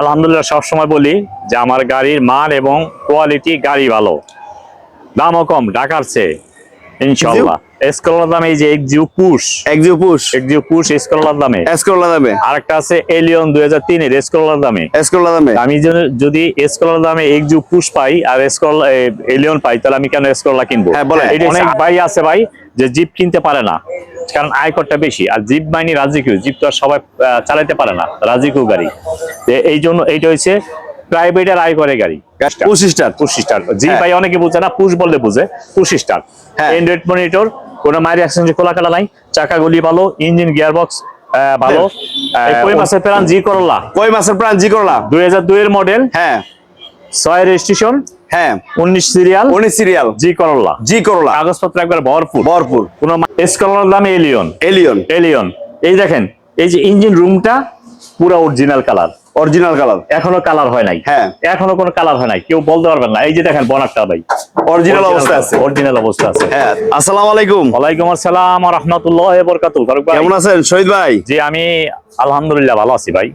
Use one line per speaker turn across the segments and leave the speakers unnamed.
আলহামদুলিল্লাহ সবসময় বলি যে আমার গাড়ির মান এবং কোয়ালিটি গাড়ি ভালো। দামও কম, ঢাকার চেয়ে। ইনশাল্লাহ স্কলার দামে এই যে Axio push.
Axio push?
Axio push scholar দামে।
এসকোলা দামে।
আরেকটা আছে এলিয়ন দুই হাজার তিনের স্কলার দামে।
এসকোলা দামে।
আমি যদি- যদি স্কলার দামে এক্সিউ পুশ পাই আর স্কল এলিয়ন পাই তাহলে আমি কেন স্কলার কিনবো?
হ্যাঁ, বলেন।
অনেক ভাই আছে ভাই যে জিপ কিনতে পারে না। কারণ আয়করটা বেশি। আর জিপ মাইনি রাজিকিউ জিপ তো আর সবাই চালাতে পারে না রাজিকিউ গাড়ি। এই জন্য এইটা হচ্ছে প্রাইভেটের আয় করে গাড়ি।
Push start
push start. জি
হ্যাঁ।
ভাই অনেকে বুঝে না পুশ বললে বুঝে। Push start.
হ্যাঁ।
অ্যান্ড্রয়েড মনিটর কোনো মায়ের অ্যাক্সেঞ্জ খোলা কাটা নাই। চাকা গুলি ভালো ইঞ্জিন গিয়ার বক্স ভালো।
হ্যাঁ।
কই মাসের প্রাণ জি করলা।
কয় মাসের প্রাণ জি করলা।
দুই হাজার দুই এর মডেল
হ্যাঁ।
ছয় রেজিস্ট্রেশন
হ্যাঁ।
উনিশ সিরিয়াল
উনিশ সিরিয়াল
জি করলা।
জি করলা।
কাগজপত্র একবার ভরপুর।
ভরপুর।
কোন স্কলার দামে এলিয়ন
এলিয়ন
এলিয়ন এই দেখেন এই যে ইঞ্জিন রুমটা পুরো অরিজিনাল কালার
অরিজিনাল কালার
এখনও কালার হয় নাই।
হ্যাঁ।
এখনও কোনো কালার হয় নাই। কেউ বলতে পারবেন না। এই যে দেখেন বনারটা ভাই।
অরিজিনাল অবস্থা আছে।
অরিজিনাল অবস্থা আছে।
হ্যাঁ। আসসালামু আলাইকুম।
ওয়ালাইকুম আসসালাম রহমতুল্লাহ বরকাতু ফারুক ভাই।
কেমন আছেন? শহীদ ভাই।
জি আমি আলহামদুলিল্লাহ ভালো আছি ভাই।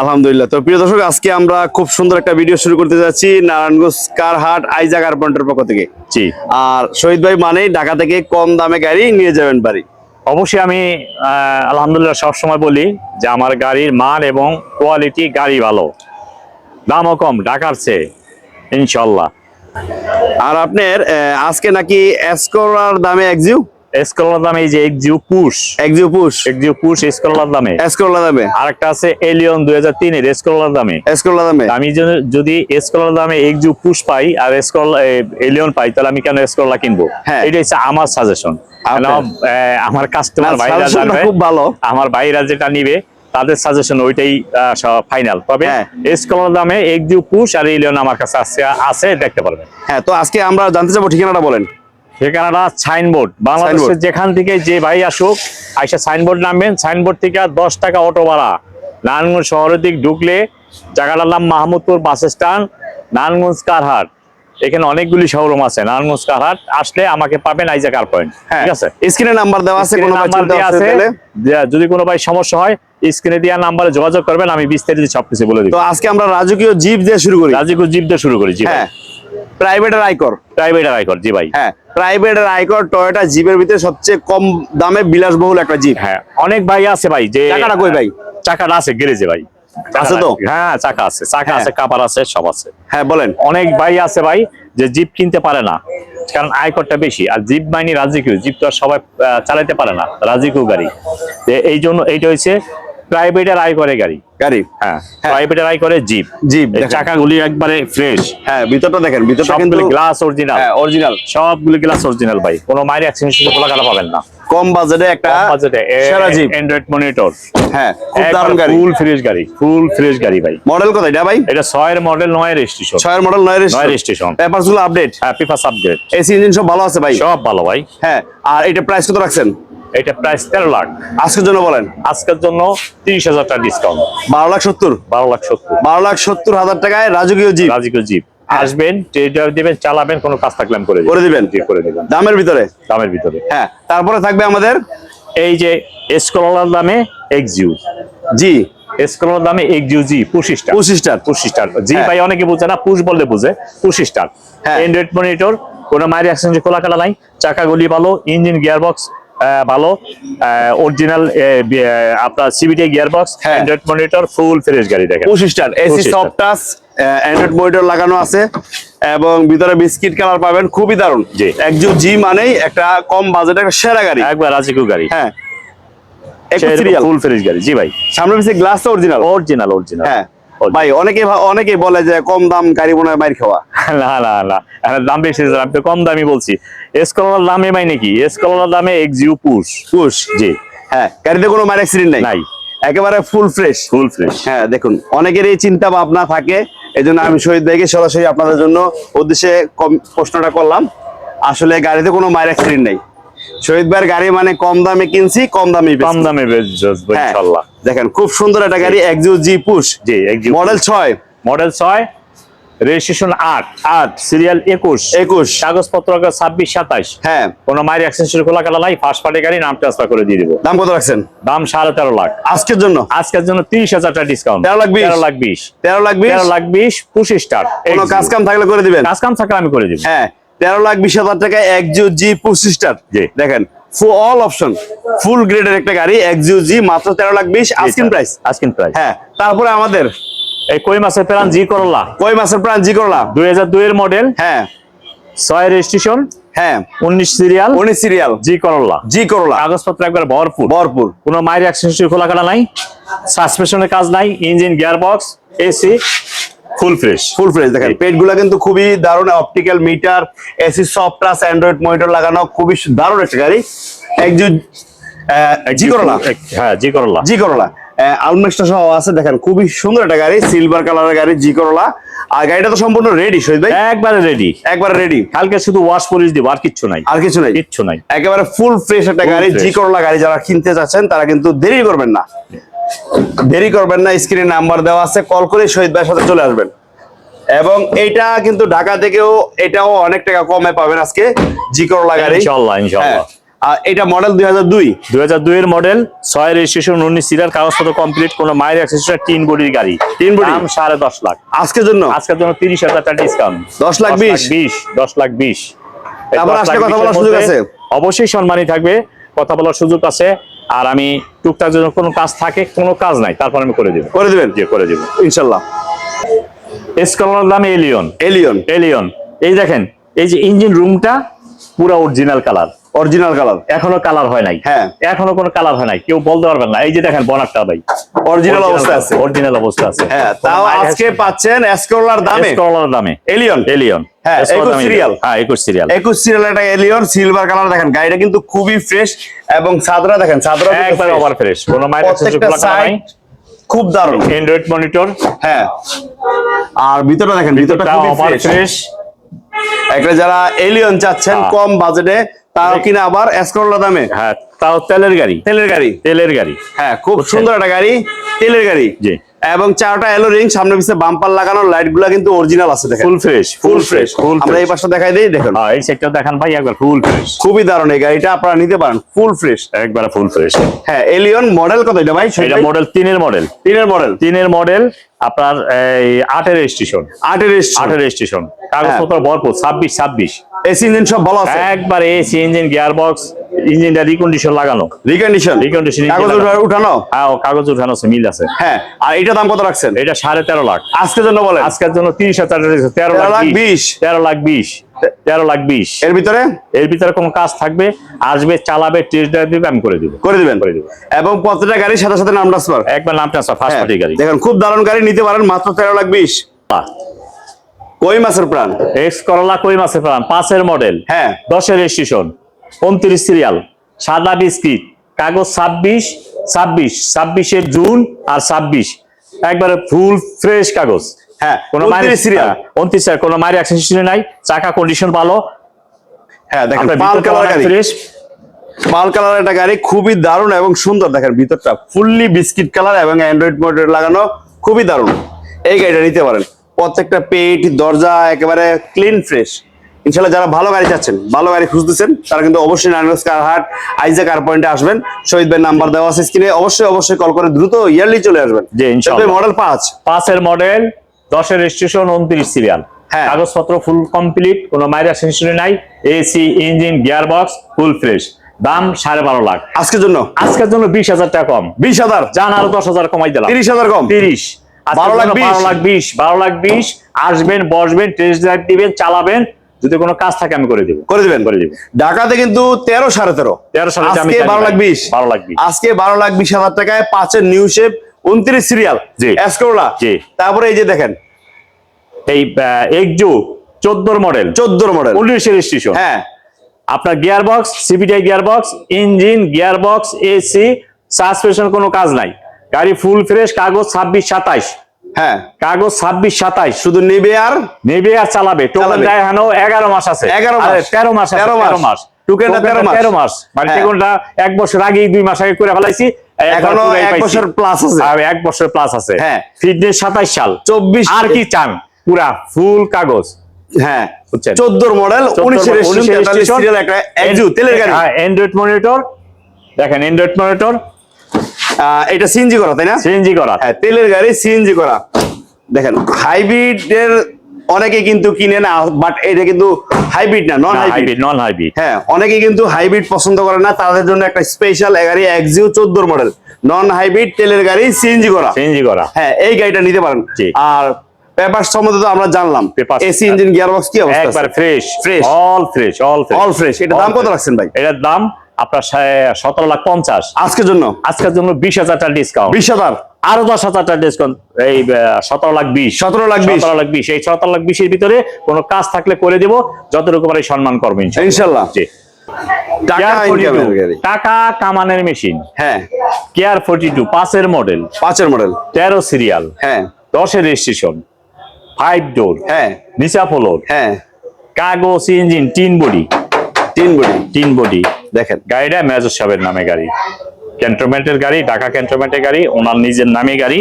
আলহামদুলিল্লাহ। তো প্রিয় দর্শক আজকে আমরা খুব সুন্দর একটা ভিডিও শুরু করতে যাচ্ছি নারায়ণগঞ্জ কারহাট আইজা কার্পেন্টার পক্ষ থেকে।
জি।
আর শহীদ ভাই মানেই ঢাকা থেকে কম দামে গাড়ি নিয়ে যাবেন বাড়ি।
অবশ্যই আমি আলহামদুলিল্লাহ সবসময় বলি যে আমার গাড়ির মান এবং কোয়ালিটি গাড়ি ভালো। দামও কম ঢাকার চেয়ে ইনশাল্লাহ
আর আপনার আজকে নাকি এসকোলার দামে একজিউ
এসকোলার দামে এই যে Axio push
Axio push
Axio push scholar দামে।
এসকোলা দামে।
আরেকটা আছে এলিয়ন দুই হাজার তিনের স্কলার দামে।
এসকোলা দামে।
আমি যদি- যদি স্কলার দামে এক্সিউ পুশ পাই আর স্কল এলিয়ন পাই তাহলে আমি কেন স্কলার কিনবো?
হ্যাঁ।
এটা হচ্ছে আমার সাজেশন আমার কাস্টমার
না,
ভাইরা জানবে।
খুব ভালো।
আমার ভাইরা যেটা নিবে তাদের সাজেশন ওইটাই ফাইনাল তবে
হ্যাঁ।
স্কলার দামে এক্সিউ পুশ আর এলিয়ন আমার কাছে আছে আছে দেখতে পারবেন।
হ্যাঁ তো আজকে আমরা জানতে চাবো ঠিকানাটা বলেন।
ঠিকানাটা সাইনবোর্ড বাংলাদেশের। যেখান থেকে যে ভাই আসুক আইসা সাইনবোর্ড নামবেন। সাইনবোর্ড থেকে দশ টাকা অটো ভাড়া। নারায়ণগঞ্জ শহরের দিক ঢুকলে জায়গাটার নাম মাহমুদপুর বাস স্ট্যান্ড নারায়ণগঞ্জ কারহাট। এখানে অনেকগুলি শোরুম আছে নারায়ণগঞ্জ কারহাট আসলে আমাকে পাবেন আইজা কার পয়েন্ট ঠিক আছে?
স্ক্রিনে নাম্বার দেওয়া আছে কোনো
নাম্বার দেওয়া আছে। যদি কোনো ভাই সমস্যা হয় স্ক্রিনে দেওয়া নাম্বারে যোগাযোগ করবেন আমি বিস্তারিত সবকিছু বলে দিব।
তো আজকে আমরা রাজকীয় জিপ দিয়ে শুরু করি।
রাজকীয় জিপ দিয়ে শুরু করি জি
হ্যাঁ। প্রাইভেটের আইকর
প্রাইভেট আইকর জি ভাই।
হ্যাঁ প্রাইভেটের আইকর টয়োটা জিপের ভিতরে সবচেয়ে কম দামে বিলাসবহুল একটা জিপ
হ্যাঁ অনেক ভাই আছে ভাই যে
চাকাটা কই ভাই?
চাকাটা আছে গ্যারেজে ভাই।
আছে তো?
হ্যাঁ চাকা আছে। চাকা
হ্যাঁ।
আছে আছে সব আছে।
হ্যাঁ বলেন।
অনেক ভাই আছে ভাই যে জিপ কিনতে পারে না কারণ আয়করটা বেশি। আর জিপ মাইনি রাজিকিউ জিপ তো আর সবাই চালাতে পারে না রাজিকিউ গাড়ি। এই জন্য এইটা হচ্ছে প্রাইভেটের আয় করে গাড়ি।
গাড়ি?
হ্যাঁ
হ্যাঁ।
প্রাইভেটের আয় করে জিপ
জিপ।
চাকাগুলি একবারে ফ্রেশ
হ্যাঁ ভিতরটা দেখেন ভিতরটা কিন্তু
সবগুলি গ্লাস অরিজিনাল
অরিজিনাল
সবগুলি গ্লাস অরিজিনাল ভাই। কোনো মায়ের অ্যাক্সিডেন্ট খোলা কাটা পাবেন না।
কম বাজেটে একটা
বাজেটে
সেরা জিপ।
অ্যান্ড্রয়েড মনিটর
হ্যাঁ খুব দারুণ গাড়ি।
ফুল ফ্রেশ গাড়ি ফুল ফ্রেশ গাড়ি ভাই।
মডেল কত এটা ভাই?
এটা ছয়ের মডেল নয় রেজিস্ট্রেশন
ছয়ের মডেল নয়
নয়
registration পেপারসগুলো update
happy first update
AC engine সব ভালো আছে ভাই?
সব ভালো ভাই।
হ্যাঁ আর এটা প্রাইস কত রাখছেন?
এটা প্রাইস তেরো লাখ।
আজকের জন্য বলেন।
আজকের জন্য তিরিশ হাজার টাকা ডিসকাউন্ট
বারো লাখ সত্তর।
বারো লাখ সত্তর।
বারো লাখ সত্তর হাজার টাকায় রাজকীয় জিপ।
রাজিকো জিপ। আসবেন ট্রেডার দিবেন চালাবেন কোনো কাজ থাকলে করে
করে দিবেন?
করে দিবেন
দামের ভিতরে?
দামের ভিতরে।
হ্যাঁ তারপরে থাকবে আমাদের?
এই যে স্কলার দামে এক্সিউ
জি।
দামে এক্সিউ জি জি
হ্যাঁ।
ভাই অনেকে বুঝে না পুশ বললে বুঝে। স্টার।
হ্যাঁ।
অ্যান্ড্রয়েড মনিটর কোনো মায়ের অ্যাক্সেঞ্জ খোলা কাটা নাই। চাকাগুলি ভালো ইঞ্জিন গিয়ার বক্স ভালো। অরিজিনাল আপনার CVT gear box. Android monitor full fresh গাড়ি দেখেন।
পঁচিশ star AC
25
soft touch Android monitor লাগানো আছে এবং ভিতরে বিস্কিট কালার পাবেন খুবই দারুণ।
জি।
একজু জি মানেই একটা কম বাজেটে একটা সেরা গাড়ি।
একবার রাজিকু গাড়ি।
হ্যাঁ। সিরিয়াল
ফুল ফ্রেশ গাড়ি। জি ভাই।
সামনে পিছিয়ে গ্লাস অরিজিনাল
অরিজিনাল অরিজিনাল
হ্যাঁ। ভাই অনেকে অনেকে বলে যে কম দাম গাড়ি মনে হয় মাইর খাওয়া।
না না না। দাম বেশি আমি তো কম বলছি। এসকলার দামে নাকি এসকলার দামে এক্সিউ পুশ
পুশ
জি।
হ্যাঁ গাড়িতে কোনো মাইর অ্যাক্সিডেন্ট নাই।
নাই।
একেবারে ফুল ফ্রেশ
ফুল ফ্রেশ
হ্যাঁ দেখুন অনেকের এই চিন্তা ভাবনা থাকে এই জন্য আমি শহীদ ভাইকে সরাসরি আপনাদের জন্য উদ্দেশ্যে প্রশ্নটা করলাম। আসলে গাড়িতে কোনো মায়ের অ্যাক্সিডেন্ট নেই। শহীদ ভাইয়ের গাড়ি মানে কম দামে কিনছি কম দামে
কম দামে
হ্যাঁ, দেখেন খুব সুন্দর একটা গাড়ি Axio G push
G Axio
model ছয়।
মডেল ছয়। রেজিস্ট্রেশন আট।
আট।
সিরিয়াল একুশ।
একুশ।
কাগজপত্র ছাব্বিশ সাতাইশ।
হ্যাঁ।
কোনো মায়ের অ্যাক্সেসরি খোলা কাটা নাই ফার্স্ট পার্টি গাড়ি নাম ট্রান্সফার করে দিয়ে দিব।
দাম কত রাখছেন?
দাম সাড়ে তেরো লাখ।
আজকের জন্য?
আজকের জন্য তিরিশ হাজার টাকা ডিসকাউন্ট
13 লাখ?
তেরো লাখ বিশ।
তেরো লাখ বিশ?
তেরো লাখ বিশ পঁচিশ স্টার্ট
কোনো কাজ কাম থাকলে করে দিবেন?
কাজ কাম থাকলে আমি করে দিব।
হ্যাঁ। তেরো লাখ বিশ হাজার টাকা একজু জি পঁচিশটার
জি।
দেখেন অল অপশন ফুল গ্রেডের একটা গাড়ি একজু জি মাত্র তেরো লাখ বিশ আস্কিন প্রাইস
আজকিন প্রাইস
হ্যাঁ। তারপরে আমাদের
এই কই মাসের প্ল্যান জি করলা।
কই মাসের প্রাণ? জি করলা।
দুই হাজার দুই এর মডেল
হ্যাঁ।
ছয় রেজিস্ট্রেশন
হ্যাঁ।
উনিশ সিরিয়াল
উনিশ সিরিয়াল
জি করলা।
জি করলা।
কাগজপত্র একবার ভরপুর।
ভরপুর।
কোনো মায়ের অ্যাক্সেসরি খোলা কাটা নাই। সাসপেনশনের কাজ নাই। Engine gear box AC full fresh
full fresh দেখেন
জি।
পেটগুলা কিন্তু খুবই দারুণ। Optical meter AC soft touch Android monitor লাগানো খুবই দারুণ একটা গাড়ি। একজু জি করলা?
হ্যাঁ জি করলা।
জি করলা। আলমেক্সটা সহ আছে দেখেন খুবই সুন্দর একটা গাড়ি সিলভার কালারের গাড়ি জি করলা আর গাড়িটা তো সম্পূর্ণ রেডি শহীদ ভাই?
একবারে রেডি
একবারে রেডি
কালকে শুধু ওয়াশ পলিশ দিব আর কিছু নাই।
আর কিছু নাই?
কিচ্ছু নাই।
একেবারে ফুল ফ্রেশ একটা গাড়ি জি করলা গাড়ি যারা কিনতে চাচ্ছেন তারা কিন্তু দেরি করবেন না। দেরি করবেন না স্ক্রিনে নাম্বার দেওয়া আছে কল করে শহীদ ভাইয়ের সাথে চলে আসবেন। এবং এটা কিন্তু ঢাকা থেকেও এটাও অনেক টাকা কমে পাবেন আজকে জি করলা গাড়ি।
ইনশাল্লাহ ইনশাল্লাহ।
হ্যাঁ। আর এটা মডেল দুই হাজার দুই।
দুই হাজার দুই এর মডেল ছয় রেজিস্ট্রেশন উনিশ সিরিয়াল কাগজপত্র কমপ্লিট কোনো মায়ের অ্যাক্সেসরি তিন বডির গাড়ি।
তিন body?
দাম সাড়ে দশ লাখ।
আজকের জন্য?
আজকের জন্য তিরিশ হাজার টাকা ডিসকাউন্ট
10 লাখ 20?
বিশ? দশ লাখ বিশ।
তারপর আসলে কথা বলার সুযোগ আছে?
অবশ্যই সম্মানী থাকবে কথা বলার সুযোগ আছে আর আমি টুকটাক যদি কোনো কাজ থাকে কোনো কাজ নাই তারপর আমি করে দেবো।
করে দিবেন?
যে করে দেবো।
ইনশাল্লাহ।
এসকলার দাম এলিয়ন
এলিয়ন
এলিয়ন এই দেখেন এই যে ইঞ্জিন রুমটা পুরো অরিজিনাল কালার
অরিজিনাল কালার
এখনও কালার হয় নাই।
হ্যাঁ।
এখনও কোনো কালার হয় নাই। কেউ বলতে পারবেন না। এই যে দেখেন বনারটা ভাই।
অরিজিনাল অবস্থা আছে।
অরিজিনাল অবস্থা আছে।
হ্যাঁ তাও আজকে পাচ্ছেন এসকোলার দামে।
এসকলার দামে।
এলিয়ন
এলিয়ন
হ্যাঁ, 21
হ্যাঁ একুশ সিরিয়াল
একুশ সিরিয়াল একটা এলিয়ন সিলভার কালার দেখেন গাড়িটা কিন্তু খুবই ফ্রেশ এবং দেখেন
একবার ওভার ফ্রেশ কোনো
খুব দারুণ।
অ্যান্ড্রয়েড মনিটর
হ্যাঁ। আর ভিতরটা দেখেন ভিতরটা খুবই ফ্রেশ একটা যারা এলিয়ন চাচ্ছেন
হ্যাঁ।
কম বাজেটে তাও কিনা আবার এসকোলা দামে?
হ্যাঁ তাও তেলের গাড়ি।
তেলের গাড়ি?
তেলের গাড়ি।
হ্যাঁ খুব সুন্দর একটা গাড়ি তেলের গাড়ি।
জি।
এবং চারটা এলো রিং সামনে পিছনে বাম্পার লাগানো লাইটগুলা কিন্তু অরিজিনাল আছে দেখেন।
ফুল ফ্রেশ
ফুল ফ্রেশ
ফুল
আমরা এই পাশটা দেখাই দিই দেখুন।
হ্যাঁ এই সেক্টর দেখান ভাই একবার ফুল ফ্রেশ
খুবই দারুণ এই গাড়িটা আপনারা নিতে পারেন ফুল ফ্রেশ
একবার ফুল ফ্রেশ
হ্যাঁ এলিয়ন মডেল কত এটা ভাই?
এটা মডেল তিনের মডেল
তিনের মডেল
তিনের মডেল আপনার এই আটের স্টেশন
আটের
আটের স্টেশন কাগজপত্র
হ্যাঁ।
ভরপুর ছাব্বিশ ছাব্বিশ।
এসি ইঞ্জিন সব ভালো আছে?
একবার এসি ইঞ্জিন গিয়ার বক্স ইঞ্জিনটা রিকন্ডিশন লাগানো।
রিকন্ডিশন
engine
কাগজ উঠানো?
হ্যাঁ কাগজ উঠানো আছে মিল আছে।
হ্যাঁ আর এটা দাম কত রাখছেন?
এটা সাড়ে তেরো লাখ।
আজকের জন্য বলেন।
আজকের জন্য তিরিশ হাজার টাকা দিয়েছে, তেরো লাখ
লাখ
বিশ।
20
তেরো লাখ বিশ। তেরো লাখ বিশ।
এর ভিতরে?
এর ভিতরে কোনো কাজ থাকবে? আসবে চালাবে টেস্ট ড্রাইভ দিবে আমি করে দিব।
করে দিবেন?
করে দিবো।
এবং প্রত্যেকটা গাড়ির সাথে সাথে নাম ট্রান্সফার
একবার নামটা আছে ফার্স্ট পার্টি গাড়ি।
দেখেন খুব দারুণ গাড়ি নিতে পারেন মাত্র তেরো লাখ বিশ। কই মাছের প্রাণ?
এক্স করলা কই মাছের প্রাণ? পাঁচের মডেল
হ্যাঁ।
দশের রেজিস্ট্রেশন উনত্রিশ সিরিয়াল সাদা বিস্কিট। কাগজ ছাব্বিশ ছাব্বিশ। ছাব্বিশের জুন আর ছাব্বিশ। একবারে ফুল ফ্রেশ কাগজ।
হ্যাঁ
কোনো
উনত্রিশ সিরিয়াল
উনত্রিশ কোনো মায়ের অ্যাক্সেসরি নাই। চাকা কন্ডিশন ভালো।
হ্যাঁ দেখেন pearl colour
fresh
pearl colour একটা গাড়ি খুবই দারুণ এবং সুন্দর। দেখেন ভিতরটা ফুললি বিস্কিট কালার এবং অ্যান্ড্রয়েড মোটর লাগানো খুবই দারুণ। এই গাড়িটা নিতে পারেন। প্রত্যেকটা পেট দরজা একেবারে ক্লিন ফ্রেশ ইনশাল্লাহ যারা ভালো গাড়ি চাচ্ছেন ভালো গাড়ি খুঁজতেছেন তারা কিন্তু অবশ্যই নারায়ণগঞ্জ কার হাট আইজা কার পয়েন্টে আসবেন। শহীদ ভাই নাম্বার দেওয়া আছে স্ক্রিনে অবশ্যই অবশ্যই কল করে দ্রুত ইয়ারলি চলে আসবেন। মডেল পাঁচ।
পাঁচের মডেল দশের রেজিস্ট্রেশন উনত্রিশ সিরিয়াল
হ্যাঁ।
কাগজপত্র ফুল কমপ্লিট কোনো মায়ের অ্যাক্সেসরি নাই। AC engine gear box full fresh দাম সাড়ে বারো লাখ।
আজকের জন্য?
আজকের জন্য বিশ হাজার টাকা কম।
বিশ হাজার?
যান আরও দশ হাজার কমাই দিলাম।
তিরিশ হাজার কম?
তিরিশ।
বারো লাখ।
বারো লাখ বিশ বারো লাখ বিশ আসবেন বসবেন টেস্ট ড্রাইভ দিবেন চালাবেন যদি কোনো কাজ থাকে আমি করে দিব।
করে দিবেন।
করে দিব।
ঢাকাতে কিন্তু তেরো সাড়ে তেরো।
13 সাড়ে
আজকে বারো। লাখ বিশ।
12 লাখ বিশ।
আজকে বারো লাখ বিশ হাজার টাকায় পাঁচের নিউ শেপ উনত্রিশ সিরিয়াল
জি।
এসকোলা
জি।
তারপরে এই যে দেখেন।
এই একজু চোদ্দোর মডেল
চোদ্দোর মডেল
উনিশের রেজিস্ট্রেশন
হ্যাঁ।
আপনার gear box সিপিটিআই gear box engine gear box AC suspension কোনো কাজ নাই। গাড়ি ফুল ফ্রেশ কাগজ ছাব্বিশ সাতাইশ।
হ্যাঁ।
কাগজ ছাব্বিশ সাতাইশ।
শুধু নিবে আর?
নেবে আর চালাবে। টোকেন দেয় হানো এগারো মাস আছে।
11 মাস।
তেরো মাস তেরো
মাস।
মাস।
টোকেনটা
তেরো মাস। মানে
হ্যাঁ।
টোকেনটা এক বছর আগে দুই মাস আগে করে ফেলাইছি এখনও
এক বছর আছে।
আর এক বছর প্লাস আছে।
হ্যাঁ।
ফিটনেস সাতাইশ সাল।
চব্বিশ
আর কি চান? পুরা ফুল কাগজ।
হ্যাঁ? চোদ্দোর মডেল
14
উনিশের
উনিশের
রেজিস্ট্রেশন
registration,
সিরিয়াল একটা তেলের গাড়ি।
হ্যাঁ অ্যান্ড্রয়েড মনিটর দেখেন অ্যান্ড্রয়েড মনিটর
এটা সিএনজি করা তাই না?
সিএনজি করা।
হ্যাঁ তেলের গাড়ি সিএনজি করা। দেখেন হাইব্রিড এর অনেকে কিন্তু কিনে না বাট এটা কিন্তু হাইব্রিড না নন হাইব্রিড
নন হাইব্রিড
হ্যাঁ অনেকে কিন্তু হাইব্রিড পছন্দ করে না তাদের জন্য একটা স্পেশাল গাড়ি এক্সিও চোদ্দোর মডেল নন হাইব্রিড তেলের গাড়ি সিএনজি করা।
সিএনজি করা।
হ্যাঁ এই গাড়িটা নিতে পারেন। আর পেপার সম্বন্ধে তো আমরা জানলাম। এসি ইঞ্জিন গিয়ার বক্স কি অবস্থা
একবার fresh
Fresh.
All fresh all fresh
all fresh এটা দাম কত রাখছেন ভাই?
এটার দাম আপনার সতেরো লাখ পঞ্চাশ।
আজকের জন্য?
আজকের জন্য বিশ হাজার টাকা ডিসকাউন্ট
বিশ হাজার?
আরও দশ হাজার টাকা ডিসকাউন্ট এই সতেরো লাখ বিশ।
সতেরো লাখ বিশ।
সতেরো লাখ বিশ। এই সতেরো লাখ বিশের ভিতরে কোনো কাজ থাকলে করে দিব যতটুকু পারে সম্মান করব
ইনশাল্লাহ।
জি।
টাকা
কামানের মেশিন
হ্যাঁ।
কেয়ার ফোর্টি টু পাঁচের মডেল
পাঁচের মডেল
তেরো সিরিয়াল
হ্যাঁ।
দশের রেজিস্ট্রেশন ফাইভ ডোর
হ্যাঁ।
নিচা ফ্লোর
হ্যাঁ।
কাগজ ইঞ্জিন তিন বডি
তিন বডি
তিন বডি
দেখেন।
গাড়িটা মেজর সাহেবের নামে গাড়ি। ক্যান্টনমেন্টের গাড়ি ঢাকা ক্যান্টনমেন্টের গাড়ি ওনার নিজের নামে গাড়ি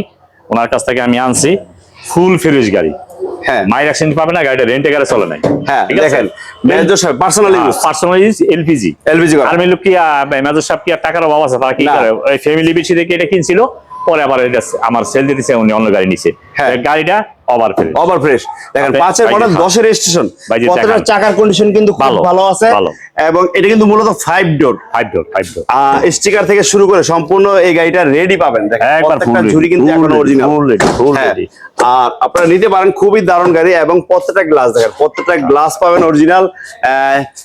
ওনার কাছ থেকে আমি আনছি ফুল ফ্রেশ গাড়ি।
হ্যাঁ।
মাইর অ্যাক্সিডেন্ট পাবে না গাড়িটা রেন্টে গাড়ি চলে নাই।
হ্যাঁ দেখেন মেজর সাহেব personal use
personal use LPG
LPG
army লোক কি মেজর সাহেব কি আর টাকার অভাব আছে? তারা কি। করে? ওই ফ্যামিলি বেশি থেকে এটা কিনছিল পরে আবার এটা আমার সেল দিতেছে উনি অন্য গাড়ি নিছে।
হ্যাঁ।
গাড়িটা ওভার ফ্রেশ
ওভার ফ্রেশ দেখেন পাঁচের মডেল দশের রেজিস্ট্রেশন
বাইরে
চাকার কন্ডিশন কিন্তু খুব
ভালো,
ভালো আছে। এবং এটা কিন্তু মূলত five door
five door five door
sticker থেকে শুরু করে সম্পূর্ণ এই গাড়িটা রেডি পাবেন। দেখেন প্রত্যেকটা ঝুড়ি কিন্তু এখন original
ready, full ready, full
হ্যাঁ
ready।
আর আপনারা নিতে পারেন খুবই দারুণ গাড়ি এবং প্রত্যেকটা গ্লাস দেখেন প্রত্যেকটা গ্লাস পাবেন অরিজিনাল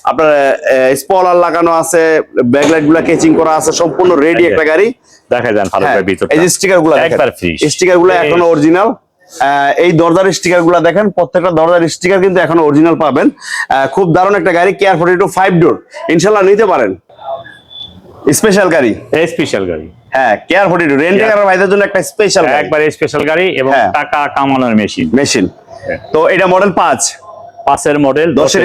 আপনার স্পলার লাগানো আছে ব্যাকলাইটগুলা কেচিং করা আছে সম্পূর্ণ রেডি একটা গাড়ি।
দেখা যান
হ্যাঁ, এই স্টিকারগুলা
একবার
স্টিকারগুলো এখনও অরিজিনাল এই দরদার স্টিকারগুলা দেখেন প্রত্যেকটা দরদার স্টিকার কিন্তু এখন অরিজিনাল পাবেন। খুব দারুণ একটা গাড়ি care forty two five door ইনশাল্লাহ নিতে পারেন। স্পেশাল গাড়ি।
স্পেশাল গাড়ি।
হ্যাঁ কেয়ার ফোর্টি টু রেন্টে কার ভাইদের জন্য একটা স্পেশাল
একবার স্পেশাল গাড়ি এবং
হ্যাঁ।
টাকা কামানোর মেশিন
মেশিন
হ্যাঁ।
তো এটা মডেল পাঁচ।
পাঁচের মডেল
দশের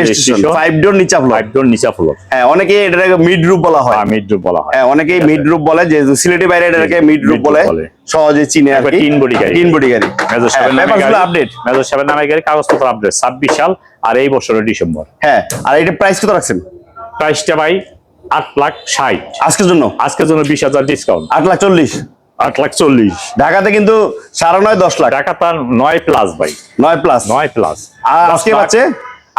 ফাইভ ডোর নিচা ফ্লোর
ফাইভ ডোর নিচা ফ্লোর
হ্যাঁ অনেকে এটাকে মিড রুপ বলা হয়।
মিড রুপ বলা হয়।
হ্যাঁ অনেকেই মিড রুপ বলে যে সিলেটি বাইরে এটাকে মিড রুপ বলে। সহজে চিনে আর
তিন body গাড়ি।
তিন বডি গাড়ি।
মেজর সাহেবের নামে গাড়ি।
আপডেট
মেজর সাহেবের নামে গাড়ি কাগজপত্র আপডেট ছাব্বিশ সাল আর এই বছরের ডিসেম্বর।
হ্যাঁ আর এটা প্রাইস কত রাখছেন?
প্রাইসটা ভাই আট লাখ ষাট।
আজকের জন্য?
আজকের জন্য বিশ হাজার ডিসকাউন্ট
আট লাখ চল্লিশ।
আট লাখ চল্লিশ।
ঢাকাতে কিন্তু সাড়ে নয় দশ লাখ।
টাকা তার নয় প্লাস ভাই।
নয় প্লাস
নয় প্লাস
আর আজকে পাচ্ছে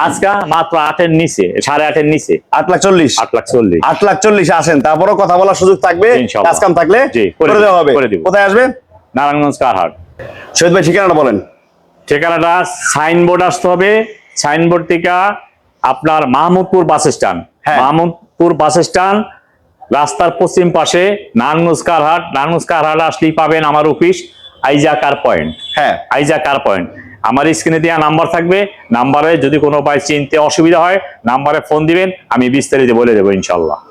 আজকে মাত্র আটের নিচে সাড়ে আটের নিচে।
আট লাখ চল্লিশ।
আট লাখ চল্লিশ।
আট লাখ চল্লিশ আসেন। তারপরও কথা বলার সুযোগ থাকবে
ইনশাল্লাহ।
থাকলে
করে
দেওয়া হবে।
করে দিব।
কোথায় আসবে
নারায়ণগঞ্জ কারহাট।
শহীদ ভাই ঠিকানাটা বলেন।
ঠিকানাটা সাইনবোর্ড আসতে হবে। সাইনবোর্ড থেকে আপনার মাহমুদপুর বাস স্ট্যান্ড।
হ্যাঁ।
মাহমুদপুর বাস স্ট্যান্ড রাস্তার পশ্চিম পাশে নারায়ণগঞ্জ কারহাট নারায়ণগঞ্জ কারহাট আসলেই পাবেন আমার অফিস আইজা কার পয়েন্ট।
হ্যাঁ।
আইজা কার পয়েন্ট। আমার স্ক্রিনে দেওয়া নাম্বার থাকবে। নাম্বারে যদি কোনো উপায় চিনতে অসুবিধা হয় নাম্বারে ফোন দিবেন আমি বিস্তারিত বলে দেবো ইনশাল্লাহ।